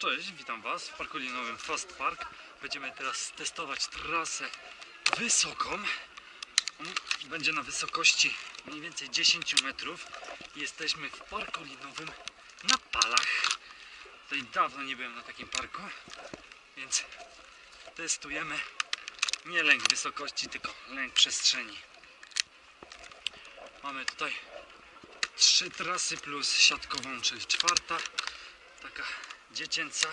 Cześć, witam Was w parku linowym Fast Park. Będziemy teraz testować trasę wysoką. Będzie na wysokości mniej więcej 10 metrów. Jesteśmy w parku linowym na Palach. Tutaj dawno nie byłem na takim parku, więc testujemy nie lęk wysokości, tylko lęk przestrzeni. Mamy tutaj trzy trasy plus siatkową, czyli czwarta, taka dziecięca.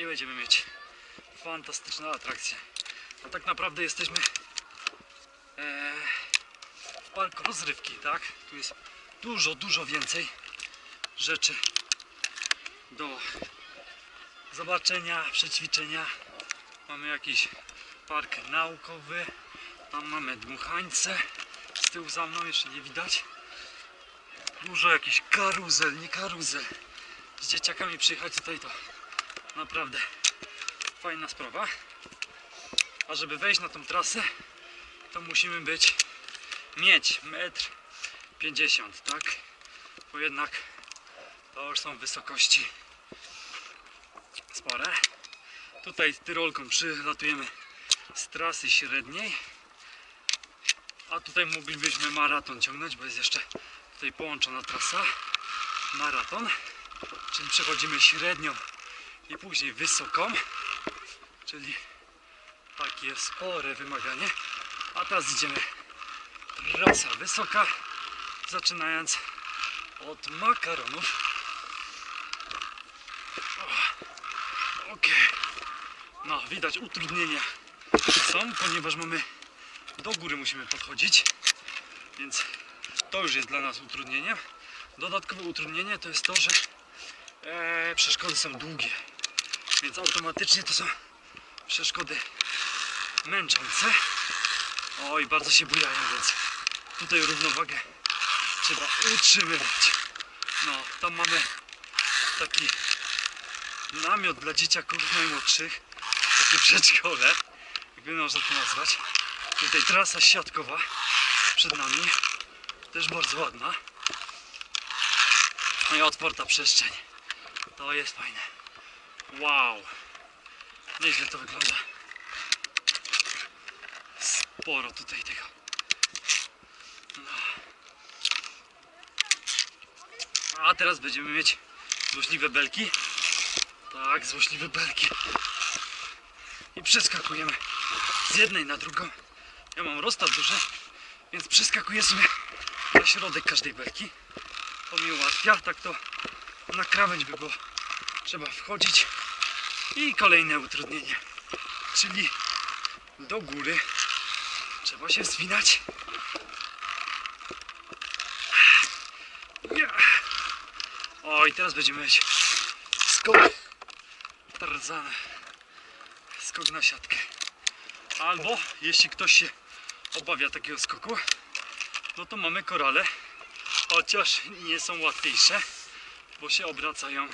I będziemy mieć fantastyczną atrakcję. A tak naprawdę jesteśmy e, w parku rozrywki, tak? Tu jest dużo, dużo więcej rzeczy do zobaczenia, przećwiczenia. Mamy jakiś park naukowy, tam mamy dmuchańce, z tyłu za mną jeszcze nie widać. Dużo jakichś karuzel, nie karuzel. Z dzieciakami przyjechać tutaj to naprawdę fajna sprawa. A żeby wejść na tą trasę, to musimy być, mieć metr 50, tak? Bo jednak to już są wysokości spore. Tutaj tyrolką przylatujemy z trasy średniej. A tutaj moglibyśmy maraton ciągnąć, bo jest jeszcze tutaj połączona trasa. Maraton. Czyli przechodzimy średnią i później wysoką. Czyli takie spore wymaganie. A teraz idziemy trasa wysoka. Zaczynając od makaronów. O, Okej. No, widać utrudnienia są, ponieważ mamy do góry musimy podchodzić, więc to już jest dla nas utrudnieniem. Dodatkowe utrudnienie to jest to, że e, przeszkody są długie, więc automatycznie to są przeszkody męczące. Oj, bardzo się bujają, więc tutaj równowagę trzeba utrzymywać. No, tam mamy taki namiot dla dzieciaków najmłodszych, takie przedszkole, jakby można to nazwać. Tutaj trasa siatkowa przed nami, też bardzo ładna. No i otwarta przestrzeń. To jest fajne. Wow! Nieźle to wygląda. Sporo tutaj tego. No. A teraz będziemy mieć złośliwe belki. Tak, złośliwe belki. I przeskakujemy z jednej na drugą. Ja mam rozstaw duży, więc przeskakuję sobie na środek każdej belki. To mi ułatwia, tak to na krawędź by było trzeba wchodzić. I kolejne utrudnienie, czyli do góry trzeba się zwinać. Ja. O, i teraz będziemy mieć skok Tarzana. Skok na siatkę. Albo jeśli ktoś się obawia takiego skoku, no to mamy korale. Chociaż nie są łatwiejsze, bo się obracają.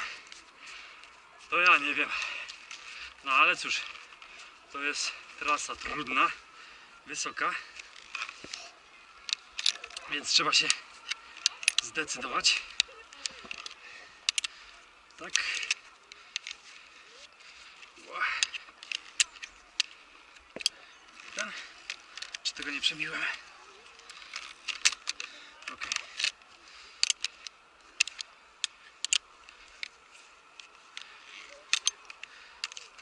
To ja nie wiem. No ale cóż, to jest trasa trudna, wysoka. Więc trzeba się zdecydować. Tak. Ten? Czy tego nie przebiłem? Ok.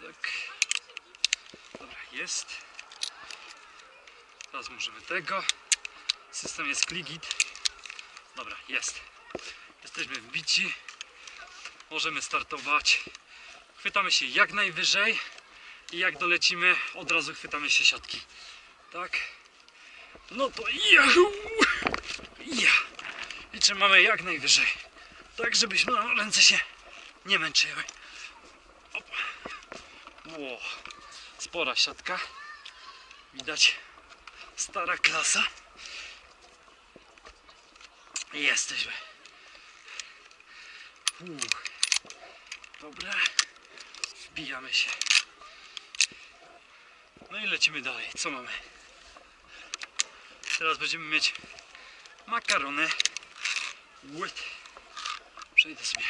Tak. Dobra, jest. Teraz możemy tego. System jest kligit. Dobra, jest. Jesteśmy wbici. Możemy startować. Chwytamy się jak najwyżej i jak dolecimy, od razu chwytamy się siatki. Tak? No to jahu! Ja! I trzymamy jak najwyżej. Tak, żebyśmy ręce się nie męczyły. Op. Ło. Spora siatka. Widać stara klasa. I Jesteśmy. Uch. Dobra. Wbijamy się. No i lecimy dalej. Co mamy? Teraz będziemy mieć makarony. Łyt. Przejdę sobie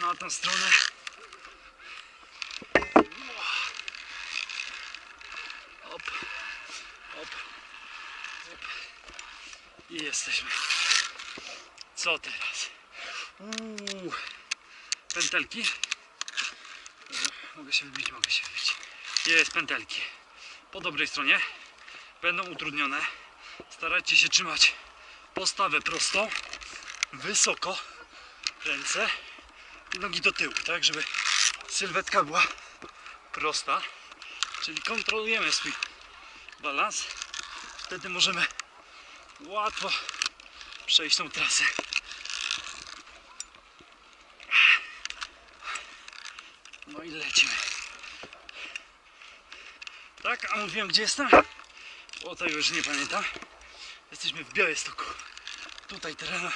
na tę stronę. Jesteśmy. Co teraz? Uuu, pętelki. Mogę się wybić, mogę się wybić. Jest pętelki. Po dobrej stronie będą utrudnione. Starajcie się trzymać postawę prostą, wysoko, ręce i nogi do tyłu, tak żeby sylwetka była prosta. Czyli kontrolujemy swój balans. Wtedy możemy łatwo przejść tą trasę. No i lecimy. Tak, a mówiłem gdzie jestem? O to już nie pamiętam. Jesteśmy w Białymstoku. Tutaj teren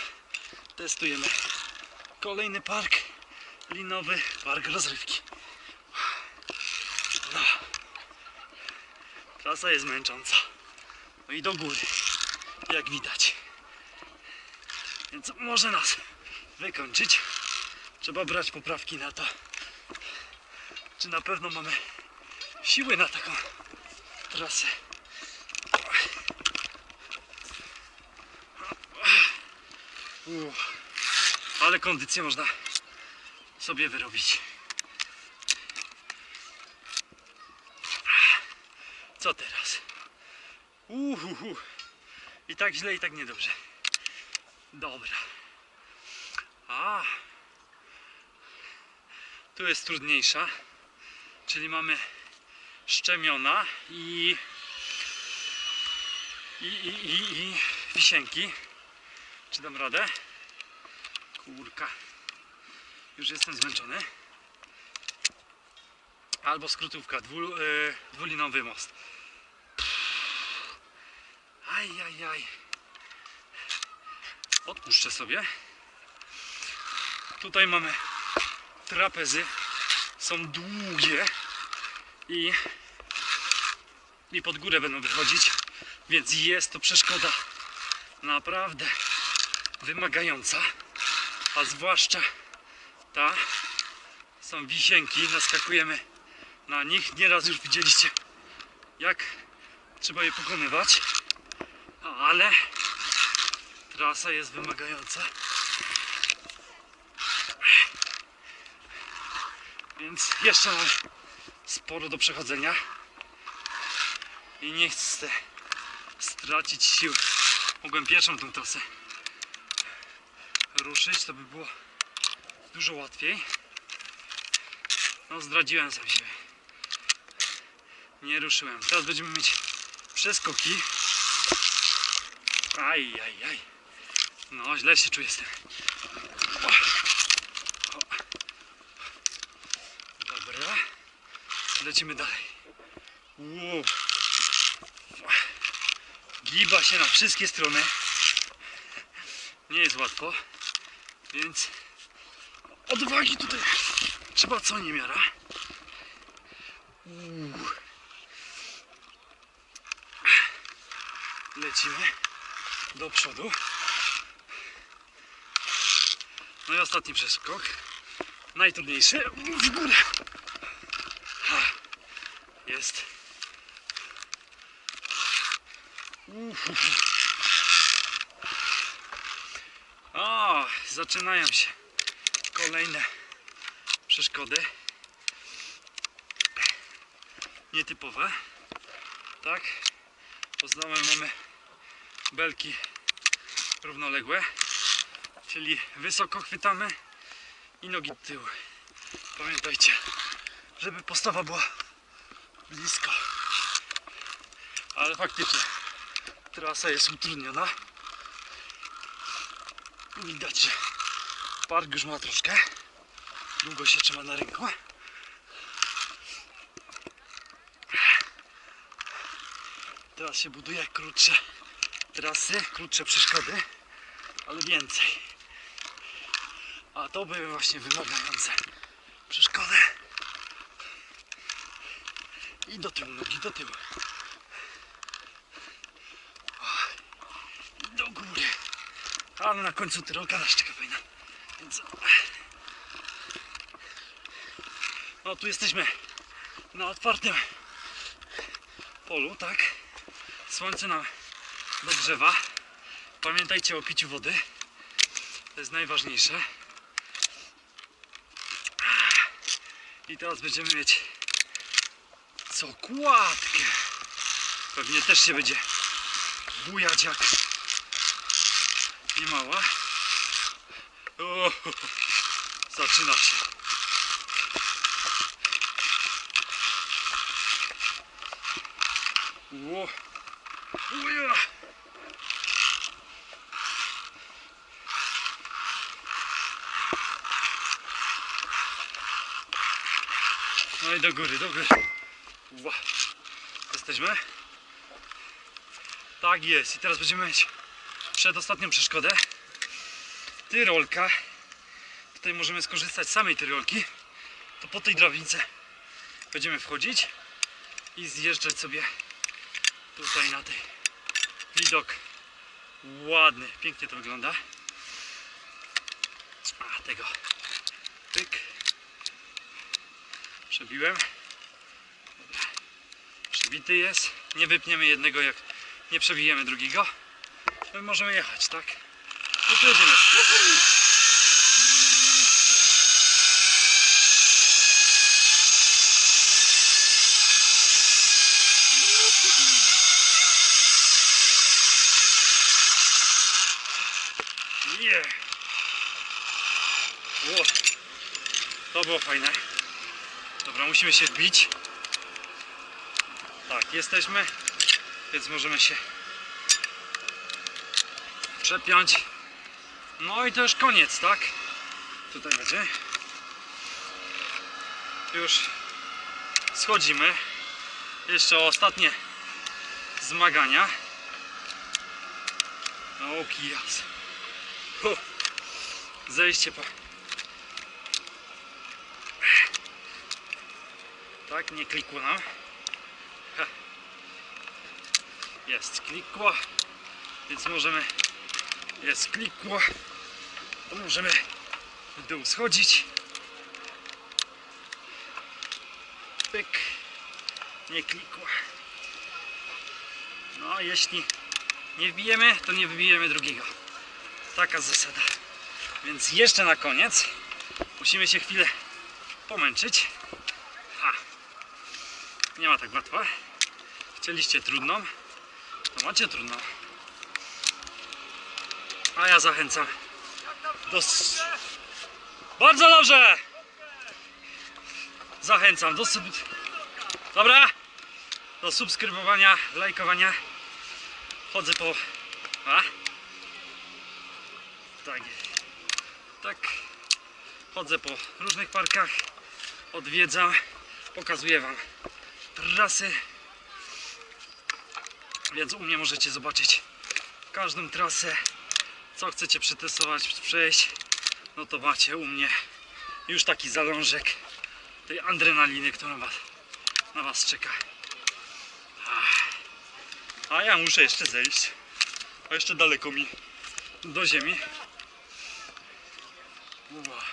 testujemy. Kolejny park linowy, park rozrywki. No. Trasa jest męcząca. No i do góry, jak widać. Więc może nas wykończyć. Trzeba brać poprawki na to, czy na pewno mamy siły na taką trasę. Uff. Ale kondycję można sobie wyrobić. Co teraz? Uhuhu. I tak źle, i tak niedobrze. Dobra. A. Tu jest trudniejsza. Czyli mamy szczemiona i i, i, i, i wisienki. Czy dam radę? Kurka. Już jestem zmęczony. Albo skrótówka, dwu, e, dwulinowy most. Aj, aj, aj. Odpuszczę sobie. Tutaj mamy trapezy. Są długie i, i pod górę będą wychodzić, więc jest to przeszkoda naprawdę wymagająca, a zwłaszcza ta są wisienki, naskakujemy na nich, nieraz już widzieliście jak trzeba je pokonywać, ale trasa jest wymagająca. Więc jeszcze sporo do przechodzenia i nie chcę stracić sił. Mogłem pierwszą tą trasę ruszyć, to by było dużo łatwiej. No zdradziłem sam siebie. Nie ruszyłem. Teraz będziemy mieć przeskoki. Aj, aj, aj. No, źle się czuję z tym. O. O. Dobra. Lecimy dalej. Giba się na wszystkie strony. Nie jest łatwo. Więc odwagi tutaj trzeba co niemiara. Uuu. Lecimy do przodu. No i ostatni przeskok. Najtrudniejszy. W górę. Jest. O, zaczynają się kolejne przeszkody. Nietypowe. Tak. Poznałem mamy belki równoległe, czyli wysoko chwytamy i nogi do tyłu. Pamiętajcie, żeby postawa była blisko. Ale faktycznie trasa jest utrudniona. Widać, że park już ma troszkę. Długo się trzyma na rynku. Teraz się buduje krótsze trasy, krótsze przeszkody, ale więcej. A to były właśnie wymagające przeszkody. I do tyłu, nogi do tyłu. I do góry. Ale na końcu tyroka na szczyka fajna. Więc No tu jesteśmy na otwartym polu, tak? Słońce nam dogrzewa. Pamiętajcie o piciu wody. To jest najważniejsze. I teraz będziemy mieć cokładkę. Pewnie też się będzie bujać jak nie mała. O, zaczyna się. Ło. Uja. Do góry, do góry. Jesteśmy? Tak jest. I teraz będziemy mieć przedostatnią przeszkodę. Tyrolka. Tutaj możemy skorzystać z samej tyrolki. To po tej drabince będziemy wchodzić i zjeżdżać sobie tutaj na tej widok ładny, pięknie to wygląda. A tego pyk przebiłem. Dobra. Przebity jest. Nie wypniemy jednego jak nie przebijemy drugiego. I możemy jechać, tak? No to. Nie. O, to było fajne. Dobra, musimy się wbić. Tak, jesteśmy, więc możemy się przepiąć. No i to już koniec, tak? Tutaj będzie. Już schodzimy. Jeszcze ostatnie zmagania. O, kijas. Zejście po. Tak, nie klikło nam. Ha. Jest, klikło. Więc możemy. Jest, klikło. To możemy w dół schodzić. Pyk. Nie klikło. No, jeśli nie wbijemy, to nie wybijemy drugiego. Taka zasada. Więc jeszcze na koniec musimy się chwilę pomęczyć. Nie ma tak łatwo. Chcieliście trudną, to macie trudną. A ja zachęcam do... Bardzo dobrze! Zachęcam do. Dobra? Do subskrybowania, lajkowania. Chodzę po... A? Tak. Tak. Chodzę po różnych parkach. Odwiedzam. Pokazuję Wam trasy. Więc u mnie możecie zobaczyć każdą trasę. Co chcecie przetestować, przejść. No to macie u mnie już taki zalążek tej adrenaliny, która was, na Was czeka. A ja muszę jeszcze zejść. A jeszcze daleko mi do ziemi. Ua.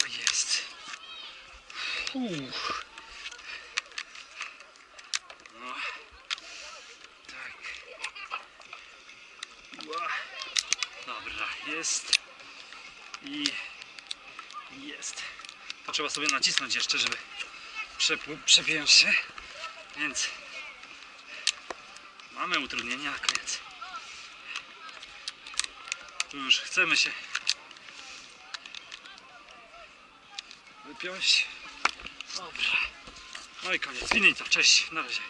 To jest. Uff. No. Tak. Dobra, jest. I jest. To trzeba sobie nacisnąć jeszcze, żeby przepiąć się. Więc mamy utrudnienia koniec. Tu już chcemy się wypiąć. Dobra. No i koniec. Finito. Cześć. Na razie.